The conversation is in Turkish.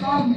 Tam